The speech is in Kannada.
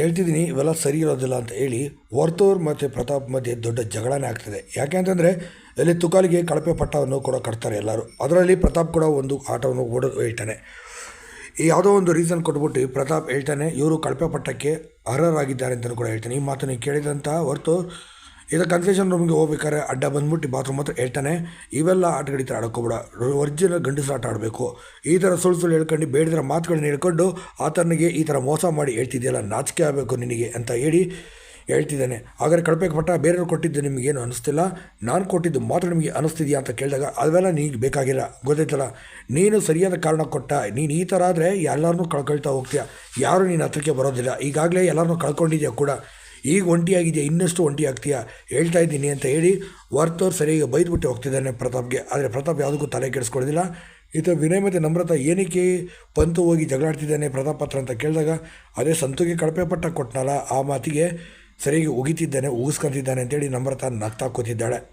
ಹೇಳ್ತಿದ್ದೀನಿ, ಇವೆಲ್ಲ ಸರಿ ಇರೋದಿಲ್ಲ ಅಂತ ಹೇಳಿ ವರ್ತೂರ್ ಮತ್ತು ಪ್ರತಾಪ್ ಮಧ್ಯೆ ದೊಡ್ಡ ಜಗಳನೇ ಆಗ್ತದೆ. ಯಾಕೆ ಅಂತಂದರೆ ಇಲ್ಲಿ ತುಕಾಲಿಗೆ ಕಳಪೆ ಪಟ್ಟವನ್ನು ಕೂಡ ಕಟ್ತಾರೆ ಎಲ್ಲರೂ. ಅದರಲ್ಲಿ ಪ್ರತಾಪ್ ಕೂಡ ಒಂದು ಆಟವನ್ನು ಓಡೋದು ಹೇಳ್ತಾನೆ. ಯಾವುದೋ ಒಂದು ರೀಸನ್ ಕೊಟ್ಬಿಟ್ಟು ಪ್ರತಾಪ್ ಹೇಳ್ತಾನೆ, ಇವರು ಕಳಪೆ ಪಟ್ಟಕ್ಕೆ ಅರ್ಹರಾಗಿದ್ದಾರೆ ಅಂತಲೂ ಕೂಡ ಹೇಳ್ತಾನೆ. ಈ ಮಾತನ್ನು ಕೇಳಿದಂಥ ಹೊರತು ಇದು ಕನ್ಫ್ಯೂಷನ್ ರೂಮ್ಗೆ ಹೋಗ್ಬೇಕಾದ್ರೆ ಅಡ್ಡ ಬಂದ್ಬಿಟ್ಟು ಬಾತ್ರೂಮ್ ಹತ್ರ ಹೇಳ್ತಾನೆ, ಇವೆಲ್ಲ ಆಟಗಳ ಥರ ಆಡೋಕ್ಕೋಬೇಡ ಒರಿಜಿನಲ್ ಗಂಡಸರು ಆಟ ಆಡಬೇಕು. ಈ ಥರ ಸುಳ್ಳು ಸುಳ್ಳು ಹೇಳ್ಕೊಂಡು ಬೇಡದಿರೋ ಮಾತುಗಳನ್ನ ಹೇಳ್ಕೊಂಡು ಆತನಿಗೆ ಈ ಥರ ಮೋಸ ಮಾಡಿ ಹೇಳ್ತಿದೆಯಲ್ಲ, ನಾಚಿಕೆ ಆಗಬೇಕು ನಿನಗೆ ಅಂತ ಹೇಳಿ ಹೇಳ್ತಿದ್ದಾನೆ. ಹಾಗಾದ್ರೆ ಕಳಪೆಗೆ ಪಟ್ಟ ಬೇರೆಯವ್ರು ಕೊಟ್ಟಿದ್ದು ನಿಮಗೇನು ಅನಿಸ್ತಿಲ್ಲ? ನಾನು ಕೊಟ್ಟಿದ್ದು ಮಾತ್ರ ನಿಮಗೆ ಅನಿಸ್ತಿದೆಯಾ ಅಂತ ಕೇಳಿದಾಗ ಅದೆಲ್ಲ ನೀನು ಬೇಕಾಗಿಲ್ಲ, ಗೊತ್ತಾಯ್ತಲ್ಲ? ನೀನು ಸರಿಯಾದ ಕಾರಣ ಕೊಟ್ಟ, ನೀನು ಈ ಥರ ಆದರೆ ಎಲ್ಲರನ್ನೂ ಕಳ್ಕೊಳ್ತಾ ಹೋಗ್ತೀಯ? ಯಾರು ನೀನು ಹತ್ರಕ್ಕೆ ಬರೋದಿಲ್ಲ, ಈಗಾಗಲೇ ಎಲ್ಲರನ್ನೂ ಕಳ್ಕೊಂಡಿದ್ಯಾ ಕೂಡ? ಈಗ ಒಂಟಿಯಾಗಿದೆಯಾ ಇನ್ನಷ್ಟು ಒಂಟಿ ಆಗ್ತೀಯಾ? ಹೇಳ್ತಾ ಇದ್ದೀನಿ ಅಂತ ಹೇಳಿ ವರ್ತವ್ರು ಸರಿಯಾಗಿ ಬೈದ್ಬಿಟ್ಟು ಹೋಗ್ತಿದ್ದಾನೆ ಪ್ರತಾಪ್ಗೆ. ಆದರೆ ಪ್ರತಾಪ್ ಯಾವುದಕ್ಕೂ ತಲೆ ಕೆಡಿಸ್ಕೊಳ್ಳೋದಿಲ್ಲ. ಈತ ವಿನಯ್ ಮತ್ತು ನಮ್ರತ ಏನಕ್ಕೆ ಪಂತು ಹೋಗಿ ಜಗಳಾಡ್ತಿದ್ದಾನೆ ಪ್ರತಾಪ್ ಹತ್ರ ಅಂತ ಕೇಳಿದಾಗ, ಅದೇ ಸಂತುಗೆ ಕಳಪೆ ಪಟ್ಟ ಕೊಟ್ಟನಲ್ಲ ಆ ಮಾತಿಗೆ ಸರಿಯಾಗಿ ಉಗಿತಿದ್ದಾನೆ, ಉಗಿಸ್ಕೊಂತಿದ್ದಾನೆ ಅಂತೇಳಿ ನಮ್ರತ ನಗ್ತಾ ಕೂತಿದ್ದಾಳೆ.